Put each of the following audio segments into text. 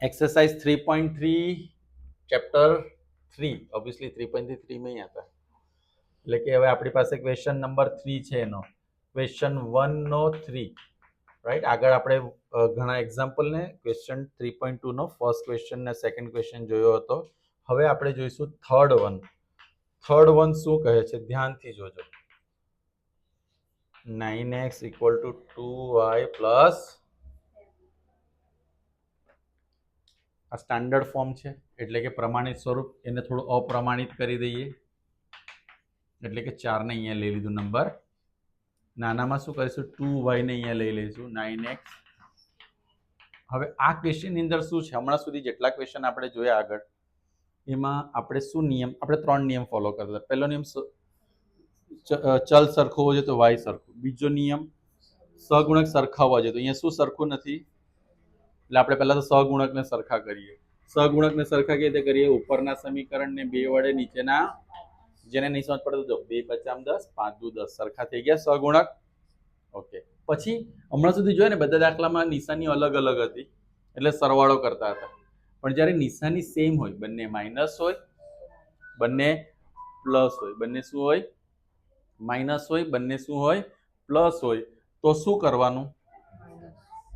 Exercise 3.3 chapter 3 obviously 3.3 માં અહીંયા હતા એટલે કે હવે આપણી પાસે ક્વેશ્ચન નંબર 3 છે એનો ક્વેશ્ચન 1 નો 3 રાઈટ આગળ આપણે અ, ઘણા એક્ઝામ્પલ ને ક્વેશ્ચન 3.2 નો ફર્સ્ટ ક્વેશ્ચન ને સેકન્ડ ક્વેશ્ચન જોયો હતો હવે આપણે જોઈશું થર્ડ વન થર્ડ વન શું કહે છે ધ્યાનથી જોજો 9x ઇક્વલ ટુ 2y આ સ્ટાન્ડર્ડ ફોર્મ છે, એટલે કે પ્રમાણિત સ્વરૂપ એને થોડું અપ્રમાણિત કરી દઈએ. એટલે કે ચારને અહીંયા લઈ લીધું નંબર નાનામાં શું કરીશું? ટુ વાયને અહીંયા લઈ લઈશું નાઇન એક્સ હવે આ ક્વેશ્ચનની અંદર શું છે? હમણાં સુધી જેટલા ક્વેશ્ચન આપણે જોયા આગળ, એમાં આપણે શું નિયમ, આપણે ત્રણ નિયમ ફોલો કરતા પહેલો નિયમ ચલ સરખો હોવો જોઈએ તો વાય સરખું. બીજો નિયમ સગુણક સરખા હોવા જોઈએ તો. અહીંયા શું સરખું નથી? એટલે આપણે પહેલાં તો સહગુણકને સરખા કરીએ. સહગુણકને સરખા કેવી રીતે કરીએ? ઉપરના સમીકરણને બે વડે નીચેના, જેને નહીં સમજ પડે તો જો બે પચામ દસ, પાંચ દુ દસ. સરખા થઈ ગયા સહગુણક ઓકે. પછી હમણાં સુધી જોયા ને બધા દાખલામાં નિશાની અલગ અલગ હતી. એટલે સરવાળો કરતા હતા. પણ જ્યારે નિશાની સેમ હોય, બંને માઇનસ હોય, બંને પ્લસ હોય, બંને શું હોય? માઇનસ હોય, બંને શું હોય? પ્લસ હોય. તો શું કરવાનું?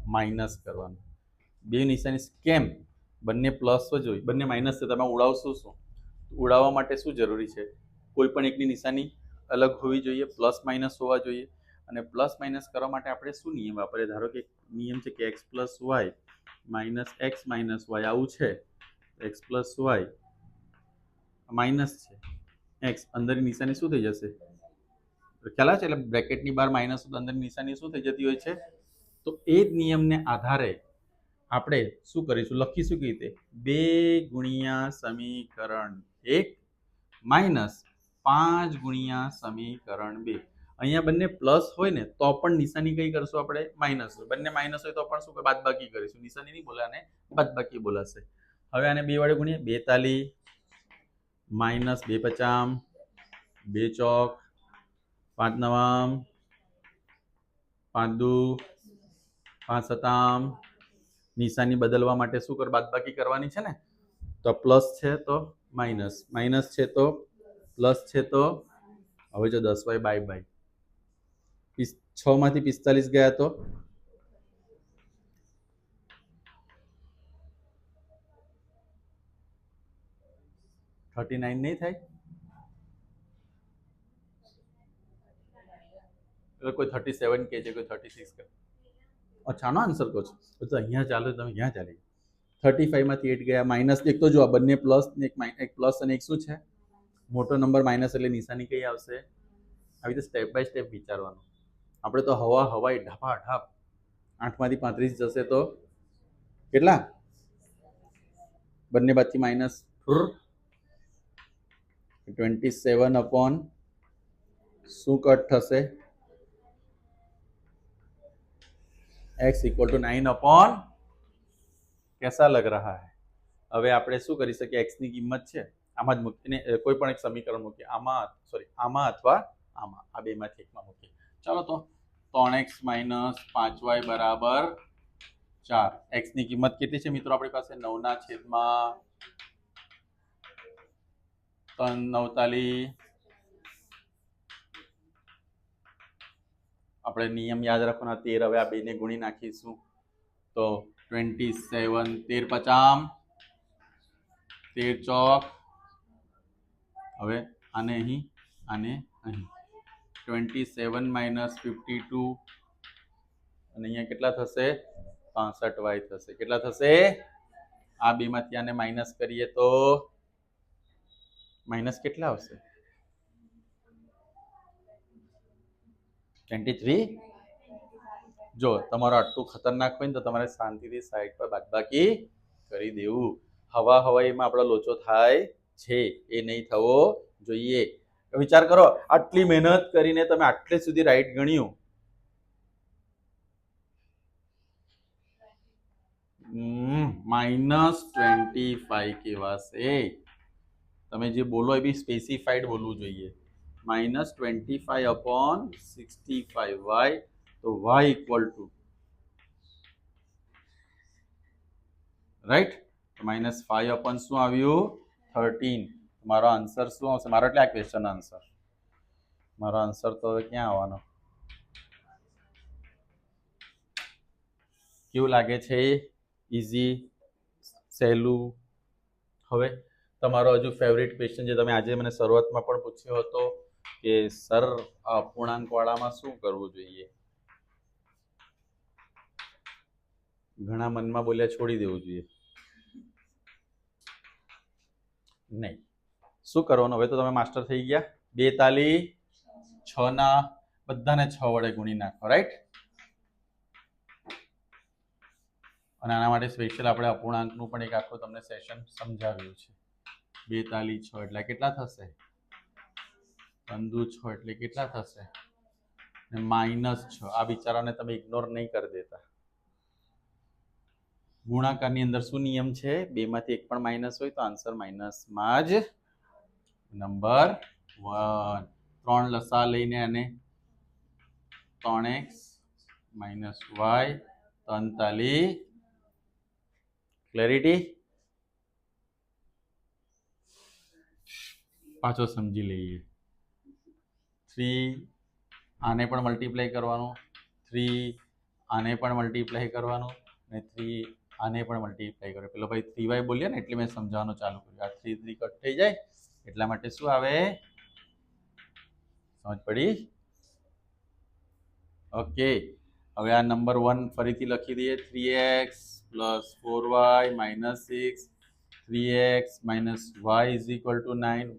માઇનસ કરવાનું. બે નિશાની કેમ? બંને પ્લસ જ હોય. બંને માઇનસ છે તમે ઉડાવશો શું? ઉડાવવા માટે શું જરૂરી છે? કોઈ પણ એકની નિશાની અલગ હોવી જોઈએ પ્લસ માઇનસ હોવા જોઈએ. અને પ્લસ માઇનસ કરવા માટે આપણે શું નિયમ વાપરીએ? ધારો કે નિયમ છે કે x plus y minus x minus y આવું છે. એક્સ પ્લસ વાય માઇનસ છે. એક્સ અંદરની નિશાની શું થઈ જશે? ખ્યાલ છે? એટલે બ્રેકેટની બહાર માઇનસ અંદરની નિશાની શું થઈ જતી હોય છે? તો એ જ નિયમને આધારે આપણે શું કરીશું? લખીશું કેવી રીતે? બે ગુણ્યા સમીકરણ એક માઇનસ પાંચ ગુણ્યા સમીકરણ બે. અહીંયા બંને પ્લસ હોય ને, તો પણ નિશાની કઈ કરશું આપણે? માઇનસ. બંને માઇનસ હોય તો પણ શું બાદબાકી કરીશું. નિશાની નહીં બોલાને, બાદબાકી બોલાશે. હવે આને બે વડે ગુણીએ. બેતાલી માઇનસ બે પચામ બે ચોક, પાંચ નવામ પાંચ દુ, પાંચ સતામ નિશાની બદલવા માટે શું કર, બાદબાકી કરવાની છે ને? તો પ્લસ છે તો માઇનસ. માઇનસ છે તો પ્લસ છે તો હવે જો દસ વાય બાય બાય. છ માંથી પિસ્તાલીસ ગયા તો? થર્ટી નાઇન નહીં થાય? એટલે કોઈ થર્ટી સેવન કે છે, કોઈ થર્ટી સિક્સ કે અચ્છાનો આન્સર કહો છો. તો અહીંયા ચાલો, તમે અહીંયા ચાલી થર્ટી ફાઈવમાંથી એટ ગયા માઇનસ એક તો જો આ બંને પ્લસ ને એક એક પ્લસ અને એક શું છે? મોટો નંબર માઇનસ એટલે નિશાની કઈ આવશે? આવી રીતે સ્ટેપ બાય સ્ટેપ વિચારવાનું. આપણે તો હવા, હવાઈ ઢાપા ઢાપ આઠમાંથી પાંત્રીસ જશે તો કેટલા? બંને બાજુથી માઇનસ ટ્વેન્ટી સેવન અપોન શું કટ થશે? X equal to nine upon કેસા લગ રહા હે હવે આપણે શું કરી શકીએ એક્સની કિંમત છે આમાં જ મૂકીને કોઈ પણ એક સમીકરણ મૂકીએ આમાં સોરી આમાં અથવા આમાં આ બેમાંથી એકમાં મૂકીએ ચાલો તો ત્રણ એક્સ માઇનસ પાંચ વાય બરાબર ચાર એક્સની કિંમત કેટલી છે મિત્રો આપણી પાસે નવના છેદમાં ત્રણ નવતાલી આપણે નિયમ યાદ રાખવાના, તેર હવે આ બેને ગુણી નાખીશું. તો ટ્વેન્ટી સેવન તેર પચામ તેર ચોક. હવે આને અહીં આને અહીં. Twenty seven minus fifty two અને અહીંયા કેટલા થશે? પાસઠ વાય થશે. કેટલા થશે? આ બેમાંથી આને માઇનસ કરીએ તો માઇનસ કેટલા આવશે? ટ્વેન્ટી થ્રી જો તમારું આટલું ખતરનાક હોય ને તો તમારે શાંતિથી સાઈડ પર બાદબાકી કરી દેવું. હવા હવાઈમાં આપણો લોચો થાય છે, એ નહીં થવો જોઈએ. વિચાર કરો, આટલી મહેનત કરીને તમે આટલે સુધી રાઈટ ગણ્યું. માઇનસ ટ્વેન્ટી ફાઈવ કહેવાશે તમે જે બોલો એ બી સ્પેસિફાઈડ બોલવું જોઈએ. Minus twenty five upon sixty five y તો y equal to right minus five upon શું આવ્યું? થર્ટીન મારો આન્સર શું આવશે? મારો એટલે આ ક્વેશ્ચન આન્સર મારો આન્સર તો હવે ક્યાં આવવાનો? કેવું લાગે છે? ઇઝી સહેલું? હવે તમારો હજુ ફેવરિટ ક્વેશ્ચન જે તમે આજે મને શરૂઆતમાં પણ પૂછ્યો હતો કે સર, આ અપૂર્ણાંકવાળામાં શું કરવું જોઈએ? ઘણા મનમાં બોલ્યા, છોડી દેવું જોઈએ. નહીં. શું કરવાનું? હવે તો તમે માસ્ટર થઈ ગયા. બે તાલી છ ના, બધાને છ વડે ગુણી નાખો રાઈટ અને આના માટે સ્પેશિયલ આપણે અપૂર્ણાંકનું પણ એક આખું તમને સેશન સમજાવ્યું છે. બે તાલી છ, એટલે કેટલા થશે? પંદુ છ એટલે કેટલા થશે? માઇનસ છ. આ બિચારાને તમે ઇગ્નોર નહીં કરી દેતા. ગુણાકારની અંદર શું નિયમ છે? બેમાંથી એક પણ માઇનસ હોય તો આન્સર માઇનસમાં જ નંબર વન. ત્રણ લસા લઈને અને ત્રણ એક્સ માઇનસ વાય તંતાલી ક્લેરિટી પાછો સમજી લઈએ. થ્રી આને પણ મલ્ટીપ્લાય કરવાનું. થ્રી આને પણ મલ્ટીપ્લાય કરવાનું. અને થ્રી આને પણ મલ્ટીપ્લાય કર્યો પેલો ભાઈ થ્રી વાય બોલ્યા ને, એટલે મેં સમજાવવાનું ચાલુ કર્યું. આ થ્રી થ્રી કટ થઈ જાય. એટલા માટે શું આવે? સમજ પડી? ઓકે હવે આ નંબર વન ફરીથી લખી દઈએ. Three x plus four y minus six three x minus y is equal to nine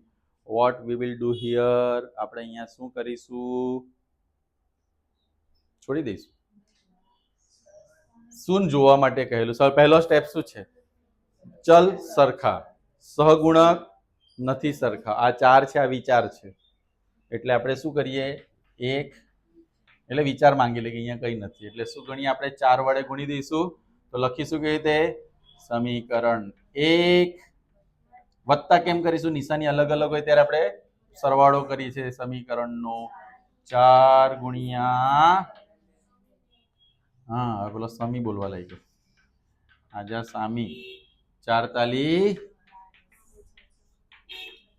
what we will do here આપણે અહીંયા શું કરીશું? છોડી દઈશું. શું જોવા માટે કહેલું? સર, પહેલો સ્ટેપ શું છે? ચલ સરખા. સહગુણક નથી સરખા. આ ચાર છે, આ વિચાર છે. એટલે આપણે શું કરીએ? એક. એટલે વિચાર માંગી કે અહીંયા કંઈ નથી. એટલે શું ગણીએ? આપણે ચાર વડે ગુણી દઈશું. તો લખીશું કેવી રીતે? સમીકરણ એક. વત્તા કેમ કરીશું? નિશાની અલગ અલગ હોય ત્યારે આપણે સરવાળો કરીએ છીએ. સમીકરણનો ચાર ગુણ્યા, હા પેલો સમી બોલવા લાગ્યો. આજા સામી. ચાર તાલી.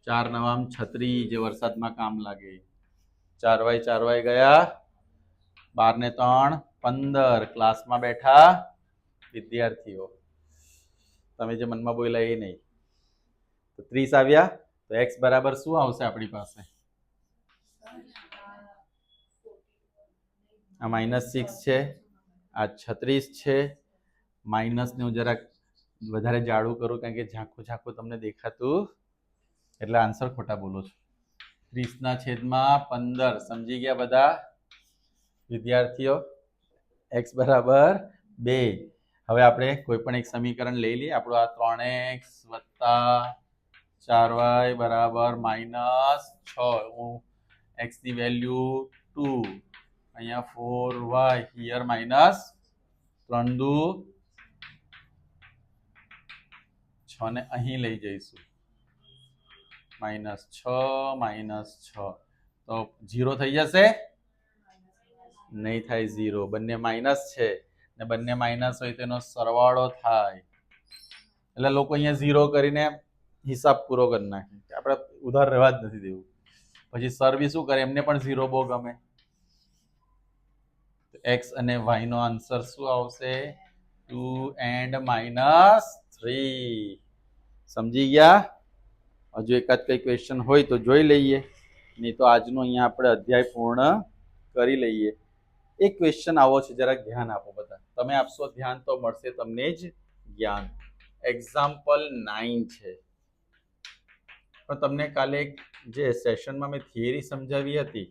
ચાર નવામ છત્રી જે વરસાદમાં કામ લાગે. ચાર વાય ગયા. બાર ને ત્રણ, પંદર. ક્લાસમાં બેઠા વિદ્યાર્થીઓ. તમે જે મનમાં બોલ્યા એ નહીં. તો ત્રીસ આવ્યા. તો એક્સ બરાબર શું આવશે આપણી પાસે? આ માઇનસ સિક્સ છે. આ છત્રીસ છે. માઇનસને હું જરાક વધારે જાડું કરું કારણ કે ઝાંખું ઝાંખું તમને દેખાતું. એટલે આન્સર ખોટા બોલો છો. ત્રીસના છેદમાં પંદર. સમજી ગયા બધા? વિદ્યાર્થીઓ એક્સ બરાબર બે. હવે આપણે કોઈ પણ એક સમીકરણ લઈ લઈએ. આપણું આ ત્રણ એક્સ વત્તા ચાર વાય બરાબર માઇનસ છ. હું એક્સની વેલ્યુ ટુ. અહીંયા ફોર વાય. હિયર માઇનસ ત્રણ દુ છ ને અહીં લઈ જઈશું. માઇનસ છ માઇનસ છ. તો ઝીરો થઈ જશે? નહીં થાય ઝીરો. બંને માઇનસ છે. ને બંને માઇનસ હોય તેનો સરવાળો થાય. એટલે લોકો અહીંયા ઝીરો કરીને હિસાબ પૂરો કરી નાખે. કે આપણે ઉધાર રહેવા જ નથી દેવું. પછી સર્વિસ શું કરે? એમને પણ ઝીરો બહુ ગમે. એક્સ અને વાય નો આન્સર શું આવશે? ટુ એન્ડ માઇનસ થ્રી સમજી ગયા? હજુ એકાદ કઈ ક્વેશ્ચન હોય તો જોઈ લઈએ. નહીં તો આજનો અહીંયા આપણે અધ્યાય પૂર્ણ કરી લઈએ. એક ક્વેશ્ચન આવો છે, જરાક ધ્યાન આપો બધા. તમે આપશો ધ્યાન તો મળશે તમને જ જ્ઞાન. એક્ઝામ્પલ નાઇન છે. પણ તમને કાલે જે સેશનમાં મેં થિયરી સમજાવી હતી,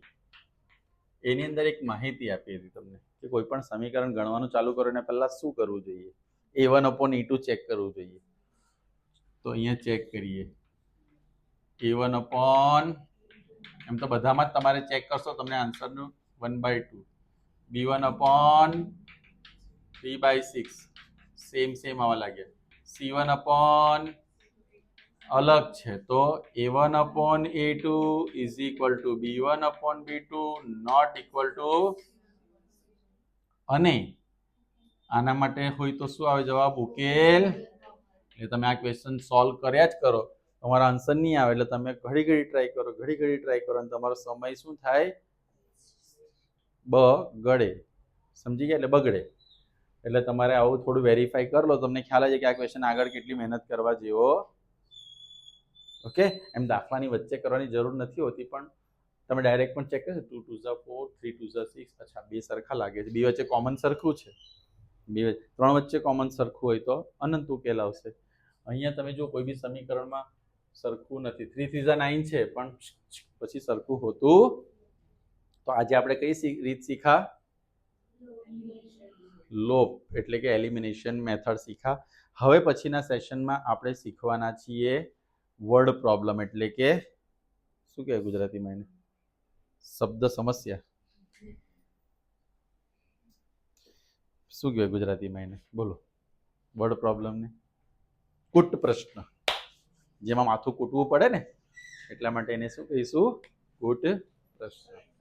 એની અંદર એક માહિતી આપી હતી તમને કે કોઈ પણ સમીકરણ ગણવાનું ચાલુ કરો એને પહેલાં શું કરવું જોઈએ? A one upon e two check કરવું જોઈએ. તો અહીંયા ચેક કરીએ. એ વન અપોન એમ તો બધામાં જ તમારે ચેક કરશો તમને આન્સરનું one by two b one upon three by six same same આવવા લાગ્યા. સી વન અપોન અલગ છે. તો a one upon a two is equal to b one upon b two not equal to અને આના માટે હોય તો શું આવે જવાબ? ઉકેલ. એટલે તમે આ ક્વેશ્ચન સોલ્વ કર્યા જ કરો. તમારા આન્સર નહીં આવે એટલે તમે ઘડી ઘડી ટ્રાય કરો, ઘડી ઘડી ટ્રાય કરો અને તમારો સમય શું થાય? બગડે સમજી ગયા? એટલે બગડે. એટલે તમારે આવું થોડું વેરીફાઈ કરી લો. તમને ખ્યાલ આવે કે આ ક્વેશ્ચન આગળ કેટલી મહેનત કરવા જેવો ઓકે? એમ દાખલાની વચ્ચે કરવાની જરૂર નથી હોતી, પણ તમે ડાયરેક્ટ પણ ચેક કરશો. ટુ ટુ ઝા ફોર થ્રી ટુ ઝા સિક્સ અચ્છા, બે સરખા લાગે છે. બે વચ્ચે કોમન સરખું છે? બે ત્રણ વચ્ચે કોમન સરખું હોય તો અનંત ઉકેલ આવશે. અહીંયા તમે જો કોઈ બી સમીકરણમાં સરખું નથી. થ્રી થ્રી ઝા નાઇન છે, પણ પછી સરખું હોતું તો આજે આપણે કઈ રીત શીખા? લોપ, એટલે કે એલિમિનેશન મેથડ શીખા. હવે પછીના સેશનમાં આપણે શીખવાના છીએ વર્ડ પ્રોબ્લેમ એટલે કે શું કહેવાય ગુજરાતીમાં એને શબ્દ સમસ્યા. શું કહેવાય ગુજરાતીમાં એને બોલો. વર્ડ પ્રોબ્લેમને કુટ પ્રશ્ન. જેમાં માથું કૂટવું પડે ને, એટલા માટે એને શું કહીશું? કુટ પ્રશ્ન.